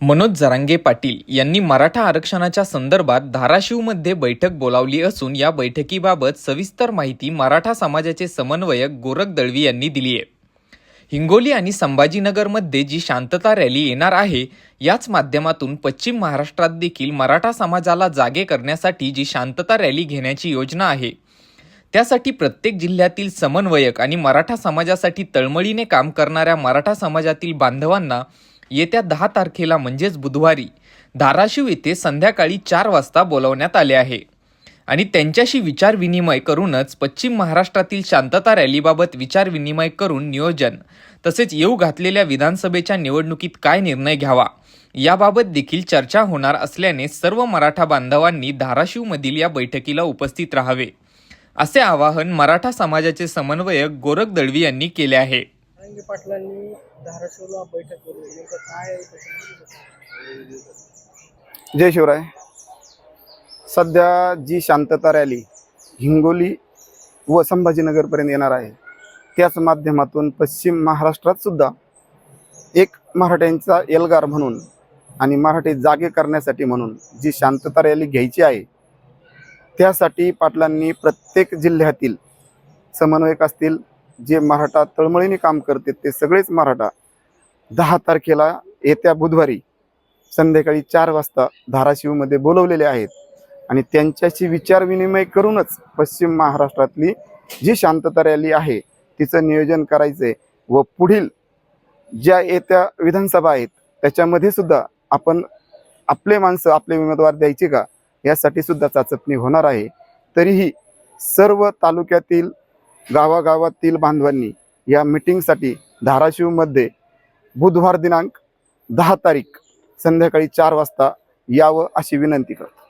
मनोज जरांगे पाटील यांनी मराठा आरक्षणाच्या संदर्भात धाराशिवमध्ये बैठक बोलावली असून या बैठकीबाबत सविस्तर माहिती मराठा समाजाचे समन्वयक गोरख दळवी यांनी दिली आहे. हिंगोली आणि संभाजीनगरमध्ये जी शांतता रॅली येणार आहे याच माध्यमातून पश्चिम महाराष्ट्रात देखील मराठा समाजाला जागे करण्यासाठी जी शांतता रॅली घेण्याची योजना आहे त्यासाठी प्रत्येक जिल्ह्यातील समन्वयक आणि मराठा समाजासाठी तळमळीने काम करणाऱ्या मराठा समाजातील बांधवांना येत्या दहा तारखेला म्हणजेच बुधवारी धाराशिव येथे संध्याकाळी चार वाजता बोलवण्यात आले आहे. आणि त्यांच्याशी विचारविनिमय करूनच पश्चिम महाराष्ट्रातील शांतता रॅलीबाबत विचारविनिमय करून नियोजन तसेच येऊ घातलेल्या विधानसभेच्या निवडणुकीत काय निर्णय घ्यावा याबाबत देखील चर्चा होणार असल्याने सर्व मराठा बांधवांनी धाराशिवमधील या बैठकीला उपस्थित राहावे. असे आवाहन मराठा समाजाचे समन्वयक गोरख दळवी यांनी केले आहे. रंगे पाटलांनी धाराशिवला बैठक करून नेमकं काय म्हणजे जय शिवराय. सध्या जी शांतता रॅली हिंगोली व संभाजीनगरपर्यंत येणार आहे त्याच माध्यमातून पश्चिम महाराष्ट्रात सुद्धा एक मराठ्यांचा एल्गार म्हणून आणि मराठी जागे करण्यासाठी म्हणून जी शांतता रॅली घ्यायची आहे त्यासाठी पाटलांनी प्रत्येक जिल्ह्यातील समन्वयक असतील जे मराठा तळमळीने काम करते ते सगळेच मराठा दहा तारखेला येत्या बुधवारी संध्याकाळी चार वाजता धाराशिवमध्ये बोलवलेले आहेत. आणि त्यांच्याशी विचारविनिमय करूनच पश्चिम महाराष्ट्रातली जी शांतता रॅली आहे तिचं नियोजन करायचंय व पुढील ज्या येत्या विधानसभा आहेत त्याच्यामध्ये सुद्धा आपण आपले माणसं आपले उमेदवार द्यायचे का? यासाठी सुद्धा चाचपणी होणार आहे. तरीही सर्व तालुक्यातील गावागावातील बांधवांनी या मिटिंगसाठी धाराशिवमध्ये बुधवार दिनांक दहा तारीख संध्याकाळी चार वाजता यावं अशी विनंती करतो.